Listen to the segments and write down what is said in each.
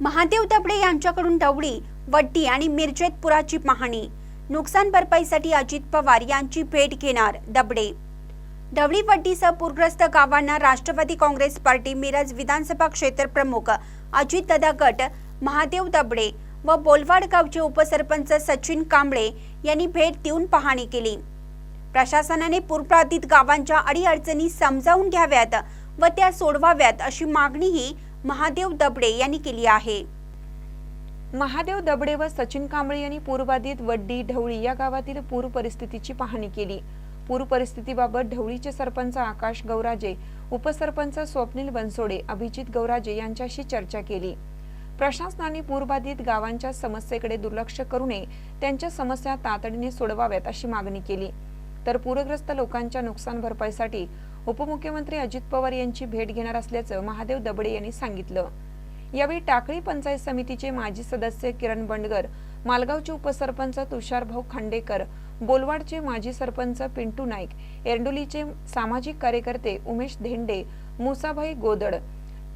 महादेव दबडे यांच्याकडून ढवळी वड्डी आणि मिरजेतपुराची पाहणी. नुकसान भरपाईसाठी अजित पवार यांची भेट घेणार दबडे. डवळी वड्डीसह पूरग्रस्त गावांना राष्ट्रवादी काँग्रेस पार्टी मिरज विधानसभा क्षेत्र प्रमुख अजित दादा गट महादेव दबडे व बोलवाड गावचे उपसरपंच सचिन कांबळे यांनी भेट देऊन पाहणी केली. प्रशासनाने पूरबाधित गावांच्या अडीअडचणी समजावून घ्याव्यात व त्या सोडवाव्यात अशी मागणीही महादेव दबडे यांनी केली आहे. महादेव दबडे व सचिन कांबळे यांनी पूरबाधित वड्डी ढवळी या गावातील पूर परिस्थितीची पाहणी केली. पूर परिस्थितीबाबत ढवळीचे सरपंच आकाश गौराजे उपसरपंच स्वप्नील बनसोडे अभिजित गौराजे यांच्याशी चर्चा केली. प्रशासनाने पूरबाधित गावांच्या समस्येकडे दुर्लक्ष करू नये त्यांच्या समस्या तातडीने सोडवाव्यात अशी मागणी केली. तर पूरग्रस्त लोकांच्या नुकसान भरपाईसाठी उपमुख्यमंत्री अजित पवार यांची भेट घेणार असल्याचं महादेव दबडे यांनी सांगितलं. यावेळी टाकळी पंचायत समितीचे माजी सदस्य किरण बंडगर मालगावचे उपसरपंच तुषारभाऊ खांडेकर बोलवाडचे माजी सरपंच पिंटू नाईक एरडोलीचे सामाजिक कार्यकर्ते उमेश धेंडे मुसाभाई गोदड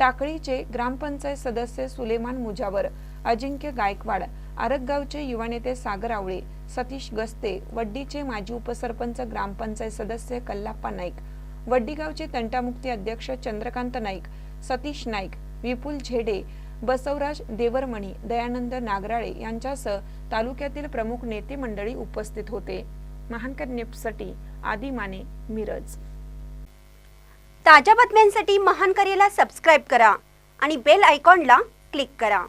टाकळीचे ग्रामपंचायत सदस्य सुलेमान मुजावर अजिंक्य गायकवाड आरगगावचे युवा नेते सागर आवळे सतीश गस्ते वड्डीचे माजी उपसरपंच ग्रामपंचायत सदस्य कल्लाप्पा नाईक वड्डीगावचे तंटामुक्ती अध्यक्ष चंद्रकांत नाईक सतीश नाईक विपुल झेडे बसवराज देवरमणी दयानंद नागराळे यांच्यासह तालुक्यातील प्रमुख नेते मंडळी उपस्थित होते. महानकर नेपसाठी आदी माने मिरज. ताज्या बातम्यांसाठी महानकरेला सबस्क्राईब करा आणि बेल आयकॉनला क्लिक करा.